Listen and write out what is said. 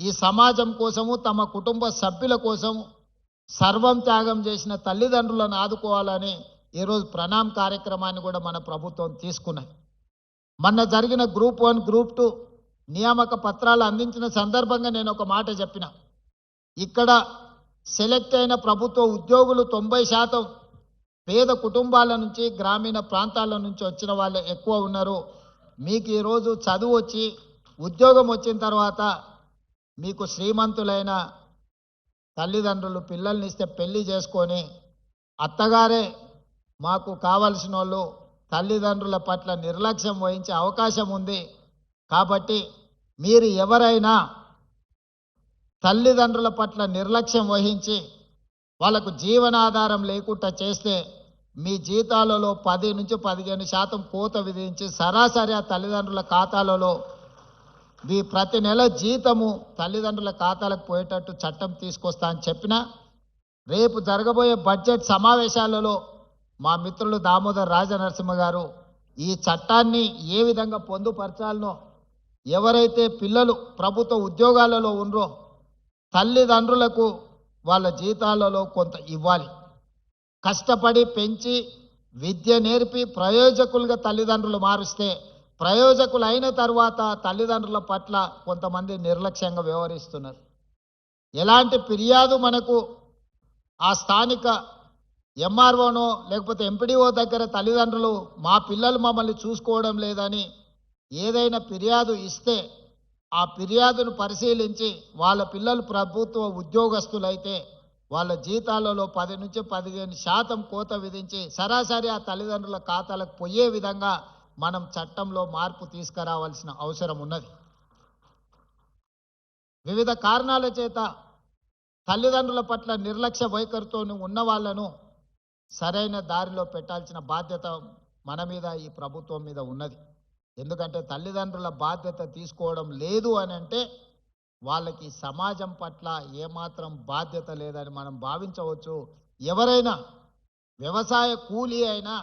ఈ సమాజం కోసము తమ కుటుంబ సభ్యుల కోసం సర్వం త్యాగం చేసిన తల్లిదండ్రులను ఆదుకోవాలని ఈరోజు ప్రణామ్ కార్యక్రమాన్ని కూడా మన ప్రభుత్వం తీసుకున్నది. మొన్న జరిగిన గ్రూప్ వన్ గ్రూప్ టూ నియామక పత్రాలు అందించిన సందర్భంగా నేను ఒక మాట చెప్పిన. ఇక్కడ సెలెక్ట్ అయిన ప్రభుత్వ ఉద్యోగులు తొంభై శాతం పేద కుటుంబాల నుంచి గ్రామీణ ప్రాంతాల నుంచి వచ్చిన వాళ్ళే ఎక్కువ ఉన్నారు. మీకు ఈరోజు చదువు వచ్చి ఉద్యోగం వచ్చిన తర్వాత మీకు శ్రీమంతులైన తల్లిదండ్రులు పిల్లల్ని ఇస్తే పెళ్ళి చేసుకొని అత్తగారే మాకు కావలసిన వాళ్ళు తల్లిదండ్రుల పట్ల నిర్లక్ష్యం వహించే అవకాశం ఉంది. కాబట్టి మీరు ఎవరైనా తల్లిదండ్రుల పట్ల నిర్లక్ష్యం వహించి వాళ్ళకు జీవనాధారం లేకుండా చేస్తే మీ జీతాలలో పది నుంచి పదిహేను శాతం కోత విధించి సరాసరి ఆ తల్లిదండ్రుల ఖాతాలలో మీ ప్రతి నెల జీతము తల్లిదండ్రుల ఖాతాలకు పోయేటట్టు చట్టం తీసుకొస్తా అని చెప్పిన రేపు జరగబోయే బడ్జెట్ సమావేశాలలో మా మిత్రులు దామోదర్ రాజనరసింహ గారు ఈ చట్టాన్ని ఏ విధంగా పొందుపరచాలనో ఎవరైతే పిల్లలు ప్రభుత్వ ఉద్యోగాలలో ఉన్నరో తల్లిదండ్రులకు వాళ్ళ జీతాలలో కొంత ఇవ్వాలి. కష్టపడి పెంచి విద్య నేర్పి ప్రయోజకులుగా తల్లిదండ్రులు మారుస్తే ప్రయోజకులు అయిన తర్వాత తల్లిదండ్రుల పట్ల కొంతమంది నిర్లక్ష్యంగా వ్యవహరిస్తున్నారు. ఎలాంటి ఫిర్యాదు మనకు ఆ స్థానిక ఎంఆర్ఓనో లేకపోతే ఎంపీడీఓ దగ్గర తల్లిదండ్రులు మా పిల్లలు మమ్మల్ని చూసుకోవడం లేదని ఏదైనా ఫిర్యాదు ఇస్తే ఆ ఫిర్యాదును పరిశీలించి వాళ్ళ పిల్లలు ప్రభుత్వ ఉద్యోగస్తులైతే వాళ్ళ జీతాలలో పది నుంచి పదిహేను శాతం కోత విధించి సరాసరి ఆ తల్లిదండ్రుల ఖాతాలకు పోయే విధంగా మనం చట్టంలో మార్పు తీసుకురావాల్సిన అవసరం ఉన్నది. వివిధ కారణాల చేత తల్లిదండ్రుల పట్ల నిర్లక్ష్య వైఖరితో ఉన్న వాళ్ళను సరైన దారిలో పెట్టాల్సిన బాధ్యత మన మీద ఈ ప్రభుత్వం మీద ఉన్నది. ఎందుకంటే తల్లిదండ్రుల బాధ్యత తీసుకోవడం లేదు అని అంటే వాళ్ళకి సమాజం పట్ల ఏమాత్రం బాధ్యత లేదని మనం భావించవచ్చు. ఎవరైనా వ్యవసాయ కూలీ అయినా